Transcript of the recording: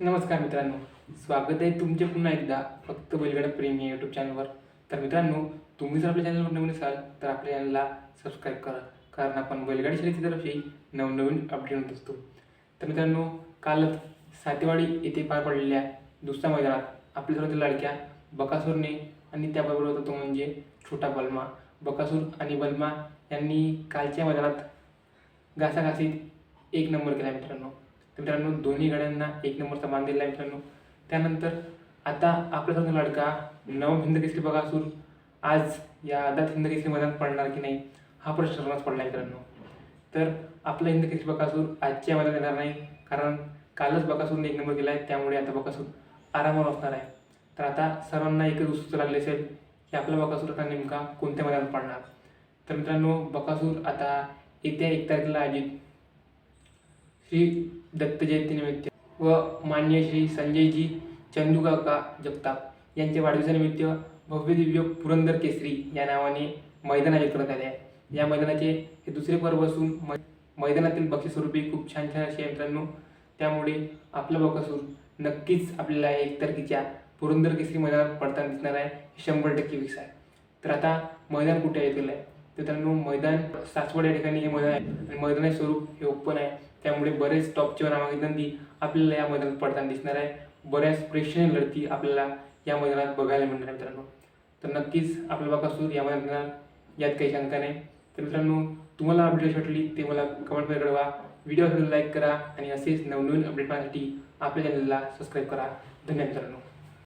नमस्कार मित्रांनो स्वागत आहे तुमचे पुन्हा एकदा फक्त बैलगाडा प्रेमी यूट्यूब चॅनलवर तर मित्रांनो तुम्ही जर आपल्या चॅनलवर नवीन असाल तर आपल्या चॅनलला सबस्क्राईब करा कारण आपण बैलगाडी शर्यतीतर्फे नवनवीन अपडेट होत असतो. तर मित्रांनो कालच सातेवाडी येथे पार पडलेल्या दुसऱ्या मैदानात आपल्या सर्वात लाडक्या बकासूरने आणि त्याबरोबर होता तो म्हणजे छोटा बलमा. बकासूर आणि बलमा यांनी कालच्या मैदानात घासाघासीत एक नंबर केला मित्रांनो. तर मित्रांनो दोन्ही गाड्यांना एक नंबरचा मान दिला आहे मित्रांनो. त्यानंतर आता आपल्यासारखा लडका नव हिंद केसरी बघासूर आज या आदात हिंद केसरी मैदान पडणार की नाही हा प्रश्न सर्वांनाच पडला आहे मित्रांनो. तर आपला हिंद केसरी बकासूर आजच्या मैदान येणार नाही कारण कालच बकासूरने एक नंबर केला आहे त्यामुळे आता बकासूर आरामावर असणार आहे. तर आता सर्वांना एकच उत्सुक लागले असेल की आपला बकासूर आता नेमका कोणत्या मैदानात पडणार. तर मित्रांनो बकासूर आता येत्या एक तारखेला आयोजित श्री दत्त जयंतीनिमित्त व मान्य श्री संजयजी चंदुकाका जगताप यांच्या वाढदिवसानिमित्त भव्य दिव्य पुरंदर केसरी या नावाने मैदान आयोजित करण्यात आले आहे. या मैदानाचे हे दुसरे पर्व असून मै मैदानातील बक्षीस्वरूपी खूप छान छान असे मित्रांनो. त्यामुळे आपला बकासूर नक्कीच आपल्याला एक तारखेच्या पुरंदर केसरी मैदानात पडताना दिसणार आहे. हे शंभर टक्के फिक्स आहे. तर आता मैदान कुठे येतील आहे तर मित्रांनो मैदान सासवड या ठिकाणी हे मैदान आहे. आणि मैदानाचे स्वरूप हे ओपन आहे. त्यामुळे बरेच टॉपच्या नामांकित नंदी आपल्याला या मैदानात पडताना दिसणार आहे. बऱ्याच प्रेक्षणीय लढती आपल्याला या मैदानात बघायला मिळणार आहे मित्रांनो. तर नक्कीच आपल्या बकासूर या मैदानात यात काही शंका नाही. तर मित्रांनो तुम्हाला अपडेट कशी वाटली ते मला कमेंटमध्ये कळवा. व्हिडिओ लाईक करा आणि असेच नवनवीन अपडेट पाहण्यासाठी आपल्या चॅनलला सबस्क्राईब करा. धन्यवाद मित्रांनो.